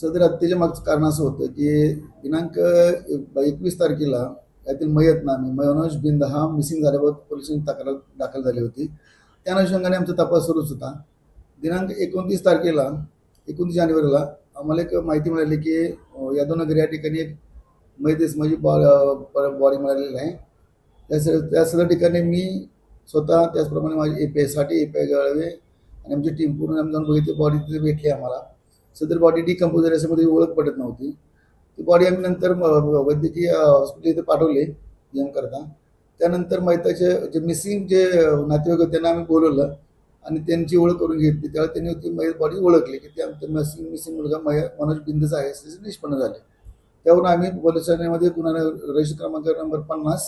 सदर हत्येच्या मागचं कारण असं होतं की दिनांक एकवीस तारखेला यातील मयत नामी मनोज बिंद हा मिसिंग झाल्याबाबत पोलिसांनी तक्रार दाखल झाली होती. त्या अनुषंगाने आमचा तपास सुरूच होता. दिनांक एकोणतीस तारखेला एकोणतीस जानेवारीला आम्हाला एक माहिती मिळाली की यादवनगर या ठिकाणी एक मयतेस म्हणजे बॉडी मिळालेली आहे. त्या स त्या सगळ्या ठिकाणी मी स्वतः त्याचप्रमाणे माझी ए पी आयसाठी ए पी आय गळवे आणि आमची टीम पूर्ण आम्ही जाऊन बघितली बॉडी तिथे भेटली आम्हाला. सदर बॉडी डिकम्पोज झाली ओळख पडत नव्हती. ती बॉडी आम्ही नंतर वैद्यकीय हॉस्पिटल इथे पाठवले एम करता. त्यानंतर मैताचे जे मिसिंग जे नातेवाईक होते त्यांना आम्ही बोलवलं आणि त्यांची ओळख करून घेतली. त्यावेळी त्यांनी ती मय बॉडी ओळखली की त्या मिसिंग मिसिंग मुलगा मय मनोज बिंदचा आहे असे निष्पन्न झाले. त्यावरून आम्ही पोलीस ठाण्यामध्ये गुन्हा रजिस्टर क्रमांक नंबर पन्नास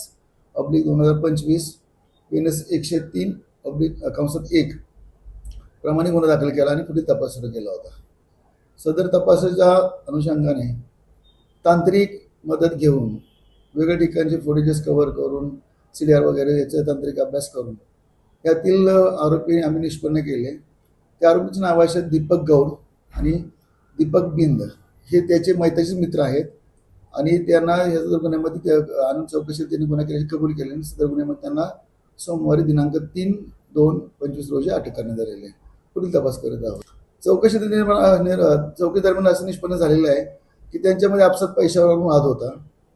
अब्लिक दोन हजार पंचवीस एन एकशे तीन अब्लिक कंसात एक प्रमाणे गुन्हा दाखल केला आणि पुढील तपास सुरू केला होता. सदर तपासाच्या अनुषंगाने तांत्रिक मदत घेऊन वेगळ्या ठिकाणचे फुटेजेस कव्हर करून सी डी आर वगैरे याचा तांत्रिक अभ्यास करून यातील आरोपी आम्ही निष्पन्न केले. त्या आरोपीचे नाव आहे दीपक गौड आणि दीपक बिंद. हे त्याचे मैताचे मित्र आहेत आणि त्यांना या सदर गुन्ह्यामध्ये त्या आणून चौकशी त्यांनी गुन्हा केल्याची कबूल केली आणि सदर गुन्ह्यामध्ये त्यांना सोमवारी दिनांक तीन दोन पंचवीस रोजी अटक करण्यात आलेली आहे. पुढील तपास करत आहोत. चौकशी निर्माण चौकी दरम्यान असं निष्पन्न झालेलं आहे की त्यांच्यामध्ये आपसात पैशावर वाद होता.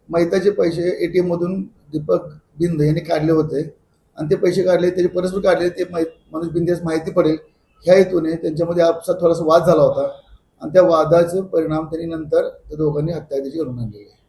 मैताचे पैसे ए टी एममधून दीपक बिंद यांनी काढले होते. आणि ते पैसे काढले त्याचे परस्पर काढले ते मै मनोज बिंदेस माहिती पडेल. ह्या हेतूने त्यांच्यामध्ये आपसात थोडासा वाद झाला होता. आणि त्या वादाचे परिणाम त्यांनी नंतर त्या दोघांनी हत्या त्याची घडून आणलेली आहे.